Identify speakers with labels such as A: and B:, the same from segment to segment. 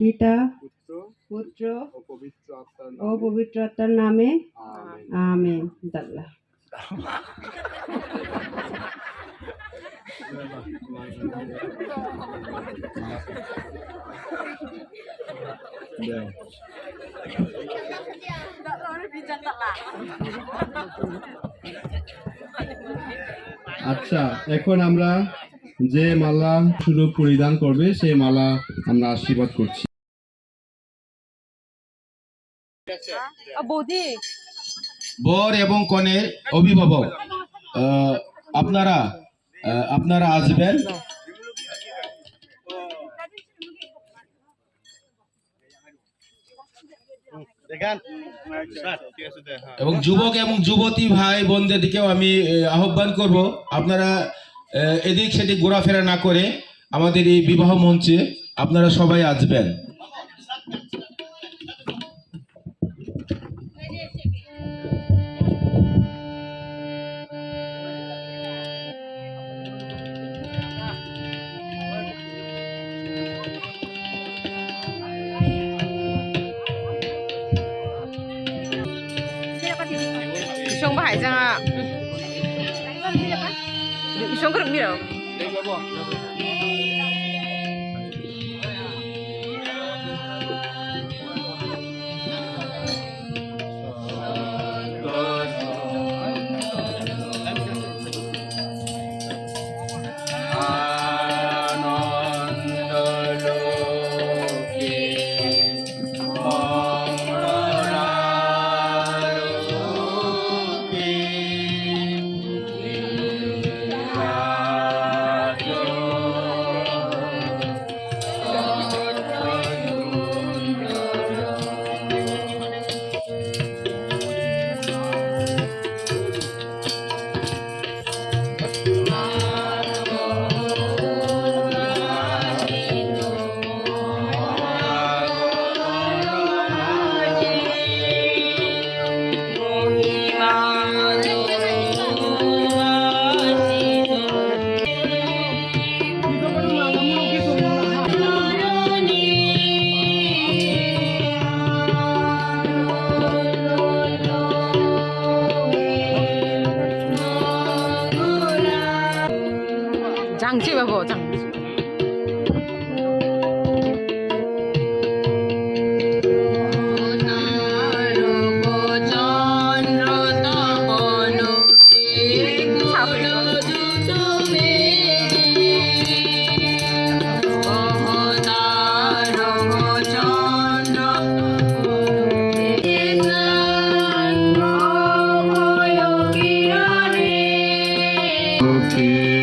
A: পিতা
B: পুত্র ও পবিত্র আত্মার নামে। আমেন।
A: দাল্লা
C: আচ্ছা এখন আমরা যে মালা শুরু পরিধান করবে সেই মালা আমরা আশীর্বাদ করছি।
D: বর এবং কনের অভিভাবক আহ, আপনারা আপনারা আসবেন। এবং যুবক এবং যুবতী ভাই বোনদের দিকেও আমি আহ্বান করব। আপনারা আহ, এদিক সেদিক ঘোরাফেরা না করে আমাদের এই বিবাহ মঞ্চে আপনারা সবাই আসবেন।
E: 그럼 밀어. 장치 봐봐 장치.
C: লোকে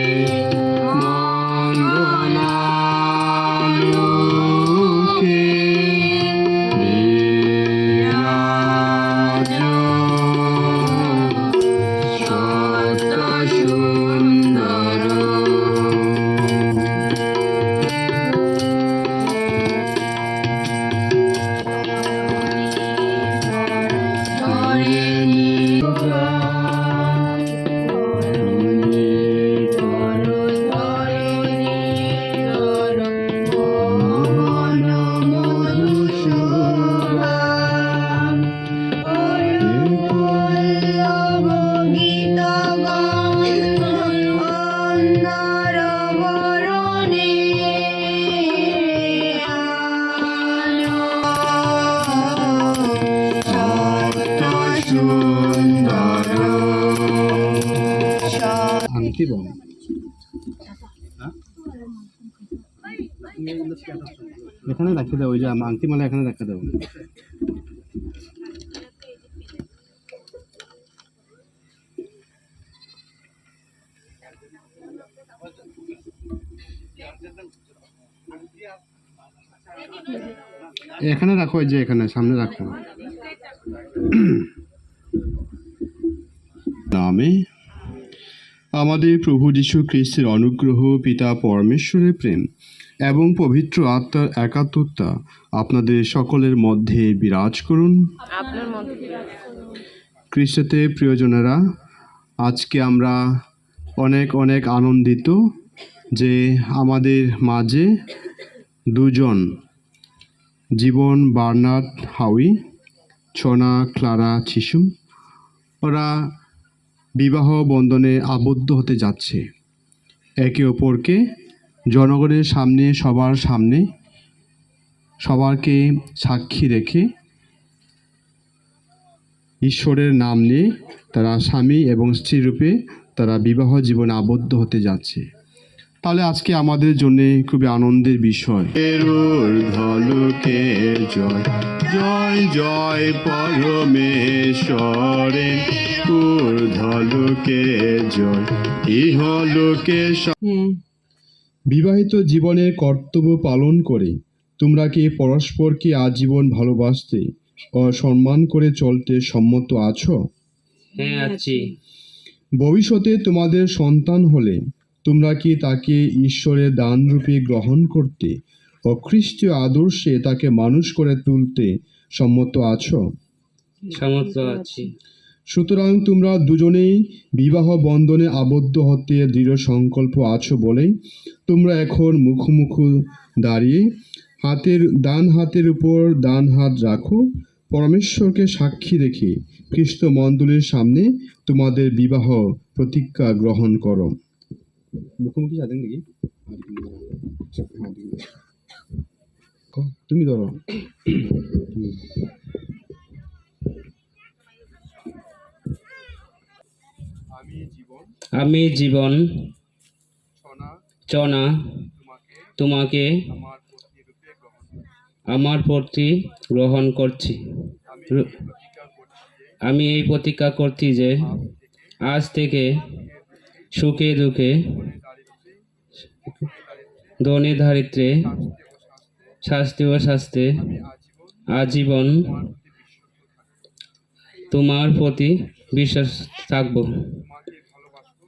C: আংটি বল এখানে রাখে দাও ওই যে আংটি মালা এখানে রাখে দাও। এখানে রাখো ওই যে এখানে সামনে রাখো। নামে আমাদের প্রভু যীশু খ্রিস্টের অনুগ্রহ পিতা পরমেশ্বরের প্রেম এবং পবিত্র আত্মার একাত্মতা আপনাদের সকলের মধ্যে বিরাজ করুন। খ্রিস্টতে প্রিয়জনেরা আজকে আমরা অনেক অনেক আনন্দিত যে আমাদের মাঝে দুজন জীবন বার্নার্ড হাউই ছনা ক্লারা ছিসুম। ওরা বিবাহ বন্ধনে আবদ্ধ হতে যাচ্ছে। একে অপরকে জনগণের সামনে, সবার সামনে, সবারকে সাক্ষী রেখে ঈশ্বরের নাম নিয়ে তারা স্বামী এবং স্ত্রী রূপে তারা বিবাহ জীবনে আবদ্ধ হতে যাচ্ছে। তাহলে আজকে আমাদের জন্য খুবই আনন্দের বিষয়। জয় জয় পরমেশ্বরে। ধলুকে জয় ইহলোকে
A: হ্যাঁ
C: বিবাহিত জীবনের কর্তব্য পালন করে তোমরা কি পরস্পরকে আজীবন ভালোবাসতে ও সম্মান করে চলতে সম্মত আছো?
F: হ্যাঁ আছি।
C: ভবিষ্যতে তোমাদের সন্তান হলে তোমরা কি তাকে ঈশ্বরের দান রূপে গ্রহণ করতে ও খ্রিস্টীয় আদর্শে তাকে মানুষ করে তুলতে সম্মত আছো?
F: সমর্থ আছি।
C: সুতরাং তোমরা দুজনেই বিবাহ বন্ধনে আবদ্ধ হতে দৃঢ় সংকল্প আছো বলেই তোমরা এখন মুখোমুখি দাঁড়িয়ে হাতের ডান হাতের উপর ডান হাত রাখো। পরমেশ্বরকে সাক্ষী রেখে খ্রিস্ট মণ্ডলীর সামনে তোমাদের বিবাহ প্রতিজ্ঞা গ্রহণ করো। মুখোমুখি যাবেন নাকি? তুমি ধরো। আমি জীবন।
F: চনা
C: তোমাকে। আমার
F: প্রতি গ্রহণ করছি।
C: আমি
F: এই প্রতিজ্ঞা করছি যে আজ থেকে সুখে দুঃখে ধনে দারিদ্রে শাস্তি ও শাস্তে আজীবন তোমার প্রতি বিশ্বাস থাকব।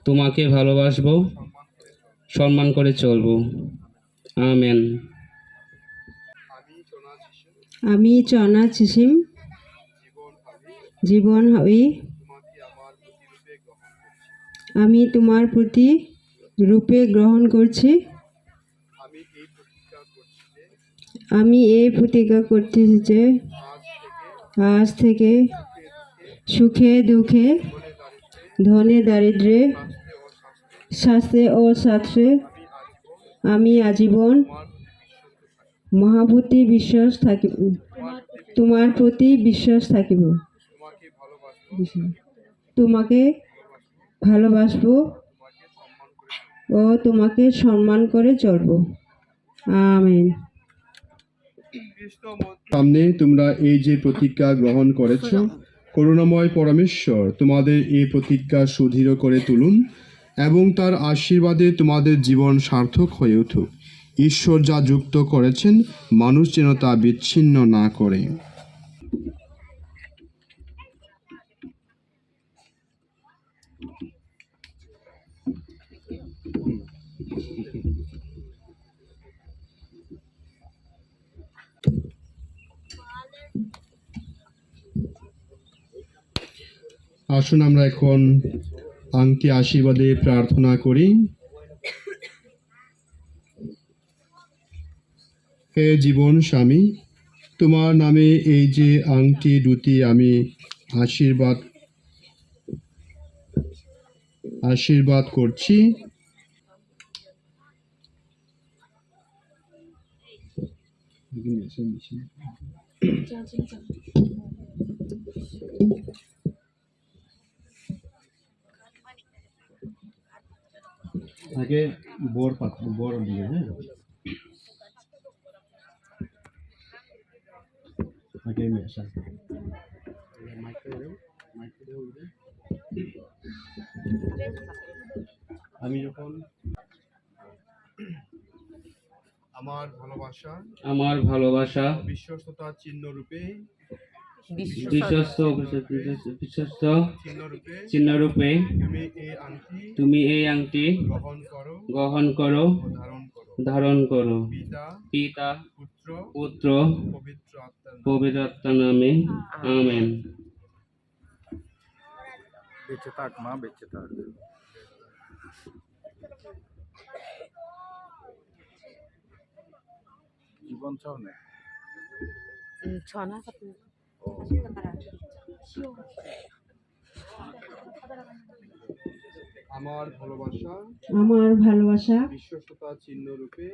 F: তোমাকে ভালোবাসবো, সম্মান করে চলবো। আমেন।
A: আমি চনা চিসিম। জীবন হই আমি তোমার প্রতি রূপে গ্রহণ করছি। আমি এই প্রতিজ্ঞা করছি যে আজ থেকে সুখে, দুঃখে, ধনে দারিদ্রে স্বাস্থ্যে ও স্বাস্থ্যে আমি আজীবন মহাভূতি বিশ্বাস থাকিব তোমার প্রতি বিশ্বাস থাকিব। তোমাকে ভালোবাসবো ও তোমাকে সম্মান করে চলবো। আমেন।
C: সামনে তোমরা এই যে প্রতিজ্ঞা গ্রহণ করেছ, করুণাময় পরমেশ্বর, তোমাদের এই প্রতিজ্ঞা সুদৃঢ় করে তুলুন এবং তার আশীর্বাদে তোমাদের জীবন সার্থক হয়ে উঠুক। ঈশ্বর যা যুক্ত করেছেন, মানুষ যেন তা বিচ্ছিন্ন না করে। আসুন আমরা এখন আংটি আশীর্বাদে প্রার্থনা করি। হে জীবন স্বামী, তোমার নামে এই যে আংটি দুটি আমি আশীর্বাদ আশীর্বাদ করছি। আগে বর পাত্র বর দিয়ে হ্যাঁ? আগে মেশা আমি যখন আমার ভালোবাসা
F: আমার ভালোবাসা
C: বিশ্বস্ততা চিহ্ন রূপে
F: বিশ্বস্ত বিশ্বস্ত
C: চিহ্ন রূপে
F: চিহ্নরূপে
C: তুমি এই আংটি গ্রহণ করো
F: গ্রহণ করো
C: ধারণ করো।
F: ধারণ করো
C: পিতা
F: পিতা
C: পুত্র
F: পুত্র
C: পবিত্র আত্মার নামে।
F: নামে আমেন।
B: বেঁচে থাক মা বেঁচে থাক। জীবন চাও না?
E: ছনা
C: আমার ভালোবাসা
A: আমার ভালোবাসা।
C: বিশ্বস্ততা চিহ্ন রূপে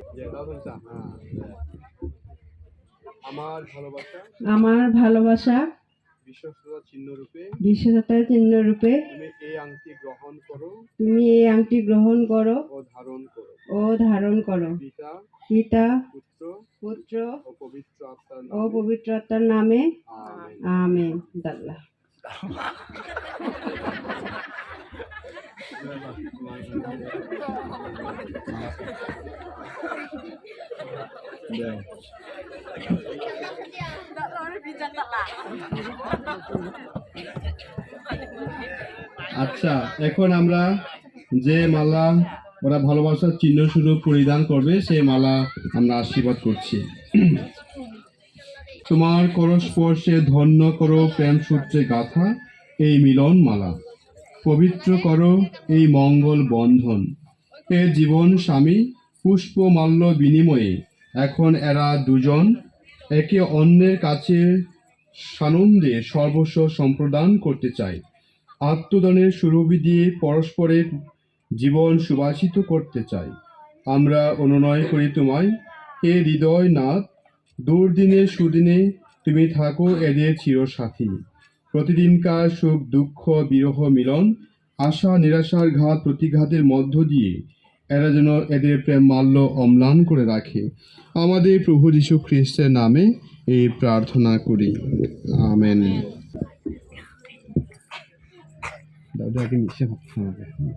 C: আমার। ভালোবাসা
A: আমার ভালোবাসা।
C: বিশ্বস্ততা চিহ্ন রূপে
A: বিশ্বতার চিহ্ন রূপে
C: তুমি এই আংটি গ্রহণ করো
A: তুমি এই আংটি গ্রহণ করো
C: ও ধারণ করো।
A: ও ধারণ করো।
C: পিতা
A: পিতা
C: পুত্র ও পবিত্র আত্মার নামে। আমেন।
A: দাল্লা
C: আচ্ছা এখন আমরা যে মালা ওরা ভালোবাসার চিহ্ন স্বরূপ পরিধান করবে, সেই মালা আমরা আশীর্বাদ করছি। তোমার করস্পর্শে ধন্য করো প্রেম সূত্রে গাথা এই মিলন মালা। পবিত্র করো এই মঙ্গল বন্ধন। এ জীবন স্বামী, পুষ্পমাল্য বিনিময়ে। এখন এরা দুজন, একে অন্যের কাছে সানন্দে সর্বস্ব সম্প্রদান করতে চায়। আত্মদানের সুরভি দিয়ে পরস্পরের জীবন সুবাসিত করতে চাই। আমরা অনুনয় করি তোমায়। হে হৃদয় নাথ, দুর্দিনে সুদিনে তুমি থাকো এদের চিরসাথী প্রতিদিনকার সুখ, দুঃখ, বিরহ মিলন, আশা, নিরাশার ঘাত, প্রতিঘাতের মধ্য দিয়ে এরা যেন এদের প্রেম মাল্য অম্লান করে রাখে। আমাদের প্রভু যীশু খ্রিস্টের নামে এই প্রার্থনা করি। আমেন। দাদা, আগে হবে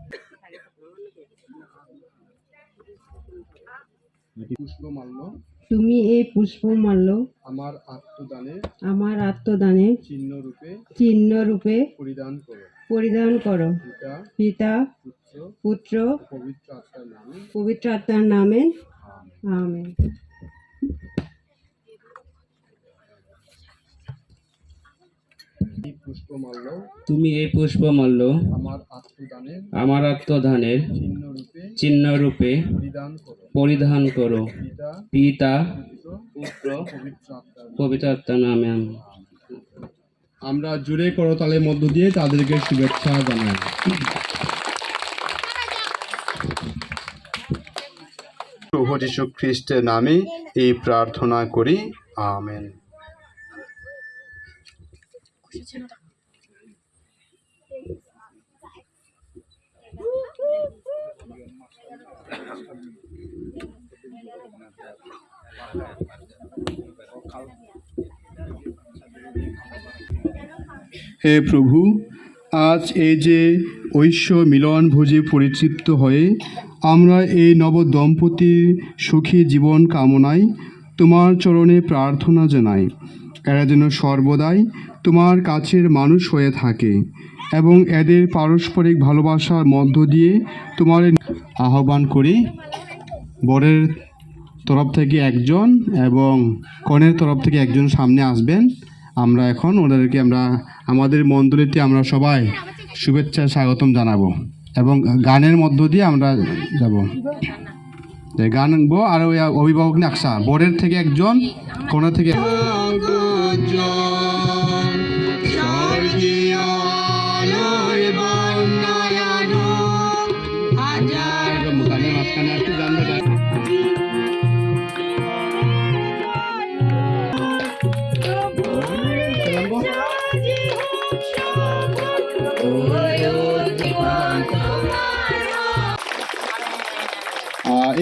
C: পুষ্পমাল্য?
A: তুমি এই পুষ্পমাল্য
C: আমার আত্মদানে
A: আমার আত্মদানে
C: চিহ্ন রূপে
A: চিহ্ন রূপে
C: পরিধান করো।
A: পরিধান করো।
C: পিতা
A: পিতা
C: পুত্র
A: পুত্র
C: পবিত্র আত্মার নামে।
A: পবিত্র আত্মার নামে। আমেন
C: এই পুষ্পমাল্য
F: তুমি এই পুষ্পমাল্য
C: আমার আত্মদানের
F: আমার আত্মধানের
C: চিহ্ন রূপে পরিধান করো। পিতা
F: পিতা
C: পুত্র
F: পুত্র
C: পবিত্র আত্মার নামে। আমরা জুড়ে করতালের মধ্য দিয়ে তাদেরকে শুভেচ্ছা জানাই। প্রভু যীশু খ্রিস্টের নামে এই প্রার্থনা করি আমেন। হে প্রভু, আজ এই যে ঐশ্য মিলন ভোজে পরিতৃপ্ত হয়ে আমরা এই নব দম্পতির সুখী জীবন কামনায় তোমার চরণে প্রার্থনা জানাই। এরা যেন সর্বদাই তোমার কাছের মানুষ হয়ে থাকে এবং এদের পারস্পরিক ভালোবাসার মধ্য দিয়ে তোমার আহ্বান করি। বরের তরফ থেকে একজন এবং কনের তরফ থেকে একজন সামনে আসবেন। আমরা এখন ওদেরকে আমরা, আমাদের মণ্ডলীতে আমরা সবাই শুভেচ্ছা স্বাগতম জানাব এবং গানের মধ্য দিয়ে আমরা যাব। গান আর ওই অভিভাবক নাকশা, বরের থেকে একজন, কনের থেকে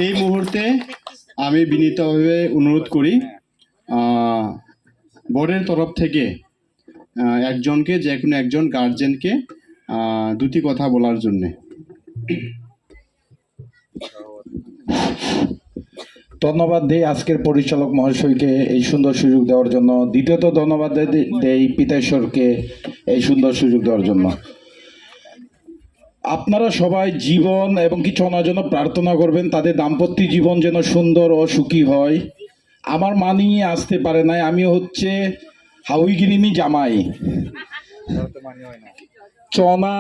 C: এই মুহূর্তে আমি বিনীতভাবে অনুরোধ করি বোর্ডের তরফ থেকে একজনকে, যে কোনো একজন গার্জেনকে দুটি কথা বলার জন্যে।
B: ধন্যবাদ দেই আজকের পরিচালক মহাশয়কে এই সুন্দর সুযোগ দেওয়ার জন্য। দ্বিতীয়ত ধন্যবাদ দেই পিতেশ্বরকে এই সুন্দর সুযোগ দেওয়ার জন্য। আপনারা সবাই জীবন এবং কিছু ওনার জন্য প্রার্থনা করবেন তাদের দাম্পত্য জীবন যেন সুন্দর ও সুখী হয়। আমার মা নিয়ে আসতে পারে নাই আমি হচ্ছে হাউইগিরিমি জামাই। চনা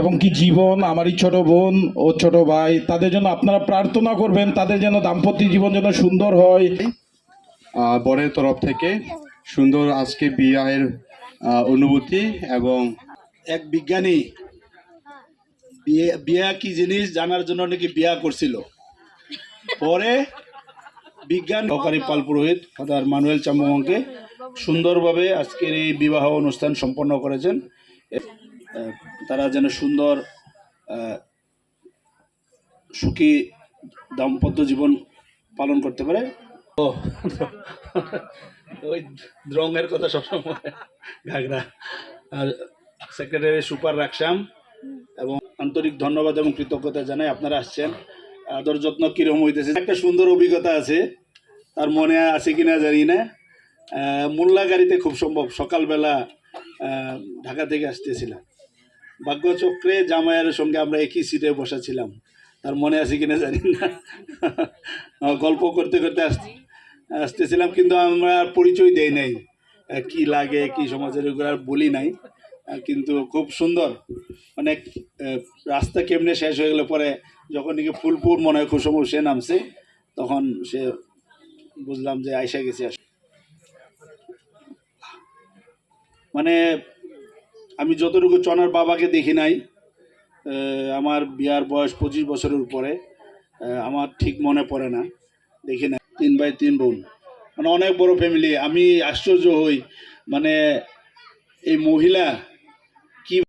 B: এবং কি জীবন আমারই ছোট বোন ও ছোট ভাই তাদের জন্য আপনারা প্রার্থনা করবেন তাদের যেন দাম্পত্য জীবন যেন সুন্দর হয়।
C: বরের তরফ থেকে সুন্দর আজকে বিয়ের অনুভূতি এবং
G: এক বিজ্ঞানী বিয়ে, বিয়া কি জিনিস জানার জন্য নাকি বিয়া করছিল? পরে বিজ্ঞান সহকারী পাল পুরোহিত, ফাদার মানুয়েল চামুয়াংকে সুন্দরভাবে আজকের এই বিবাহ অনুষ্ঠান সম্পন্ন করেছেন। তারা যেন সুন্দর সুখী দাম্পত্য জীবন পালন করতে পারে। ও, ওই রঙের কথা সবসময়। ঘাগরা। আর সেক্রেটারি সুপার রাকসাম এবং আন্তরিক ধন্যবাদ এবং কৃতজ্ঞতা জানাই আপনারা আসছেন। আদর যত্ন কিরম হইতেছে? একটা সুন্দর অভিজ্ঞতা আছে। তার মনে আছে কিনা জানি না। মোল্লা গাড়িতে খুব সম্ভব, সকালবেলা ঢাকা থেকে আসতেছিলাম। ভাগ্যচক্রে জামাইয়ের সঙ্গে আমরা একই সিটে বসাছিলাম। তার মনে আছে কিনা জানি না। গল্প করতে করতে আসতে আসতেছিলাম, কিন্তু আমরা পরিচয় দেই নাই। কি লাগে, কি সমাজের এগুলো আর বলি নাই। কিন্তু খুব সুন্দর। অনেক রাস্তা কেমনে শেষ হয়ে গেলে পরে যখন নাকি ফুলপুর মনে হয় কুসুম সে নামছে, তখন সে বুঝলাম যে আইসা গেছে। মানে আমি যতটুকু চনার বাবাকে দেখি নাই আমার বিয়ার বয়স পঁচিশ বছরের উপরে আমার ঠিক মনে পড়ে না, দেখি না তিন ভাই তিন বোন। মানে অনেক বড় ফ্যামিলি আমি আশ্চর্য হই। মানে এই মহিলা